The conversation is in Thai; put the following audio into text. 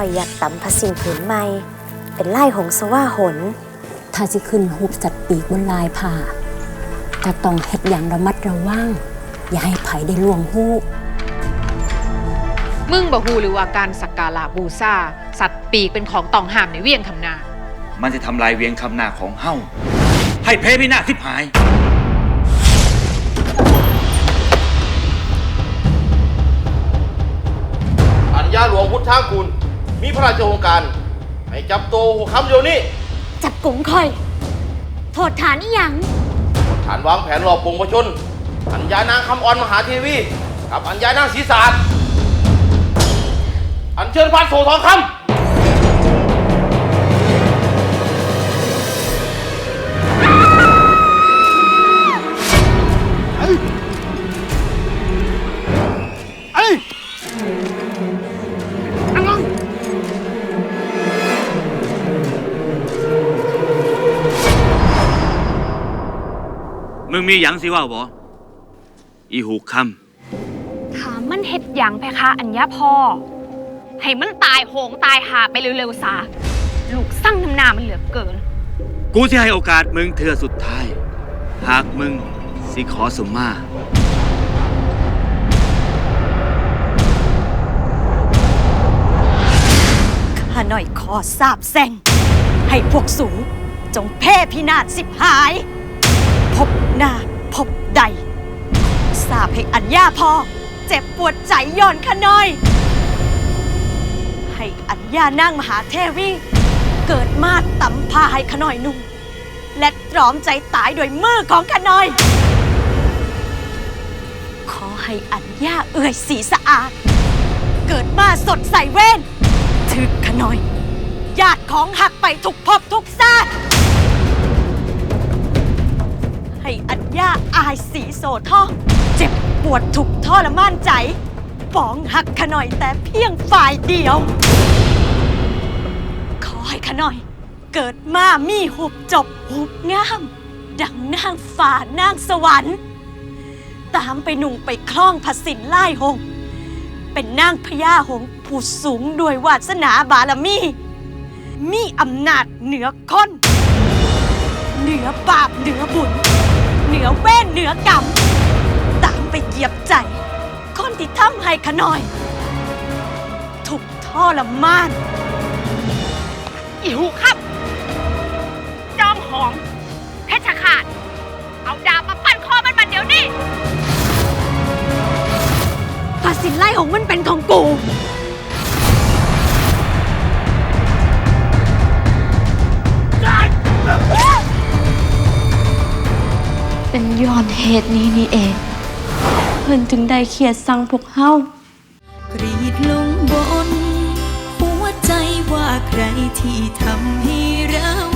อยอยากตำพระสินผืนใหม่ เป็นไล่หงสว่าหน ถ้าสิขึ้นหูบสัตว์ปีกบนลายผ่าก็ต้องเฮ็ดอย่างระมัดระวัง อย่าให้ไผได้ล่วงหูบมึงบ่ฮู้หรือว่าการสักการะบูชาสัตว์ปีกเป็นของต้องห้ามในเวียงคำนา มันจะทำลายเวียงคำนาของเฮ้าให้เพพินาศทิพหาย อัญญาหลวงพุทธาคุณ มีพระราชโองการ ให้จับตัวหัวคำเดียวนี้จับกลุ่มคอย โทษฐานอีหยัง ฐานวางแผนหลอกปวงประชน อัญญานางคำอ่อนมหาเทวี กับอัญญานางศรีสาดอัญเชิญพันโสทองคำ มึงมีหยังสิว่าบ่อีหูคถามมันเฮ็ดหยังเพคะอัญญาพ่อ ให้มันตายโหงตายหาไปเร็วๆซะลูกสร้างน้ำหนามันเหลือเกินำกูสิให้โอกาสมึงเทื่อสุดท้าย หากมึงสิขอสมมา ข้าหน่อยขอสาบแซงให้พวกสูงจงแพ้พินาศสิบหายพ บหน้าพบใดสาบให้อัญญาพอ เจ็บปวดใจย่อนขน่อย ให้อัญญานั่งมหาเทวีเกิดมาตำพาให้ขน่อยนุ่งและตรอมใจตายโดวยมือของขน่อย ขอให้อัญญาเอื่อยสีสะอาด เกิดมาสดใสเว้นถึกขน่อย ญาติของหักไปทุกภพทุกชาติาอายสีโสทอเจ็บปวดทุกข์ทรมานใจปองหักขน่อยแต่เพียงฝ่ายเดียว ขอให้ขน่อย เกิดมามีหุบจบหุบงาม ดังนางฟ้านางสวรรค์ ตามไปหนุ่งไปคล้องผสินไล่หง เป็นนางพญาหงผู้สูงด้วยวาสนาบารมี มีอำนาจเหนือคน เหนือบาปเหนือบุญ เหนือเว้นเหนือกรรมตามไปเหยียบใจ คนที่ทำให้ขน่อย ถูกทรมานอีหูครับ จอมหอมเพชรขาด เอาดาบมาปั้นคอมันบัดเดี๋ยวนี้ภาสินไล่ของมันเป็นของกู เป็นย้อนเหตุนี้นี่เอง เพิ่นถึงได้เขียดสั่งพวกเฮากรีดลงบน หัวใจว่าใครที่ทำให้เรา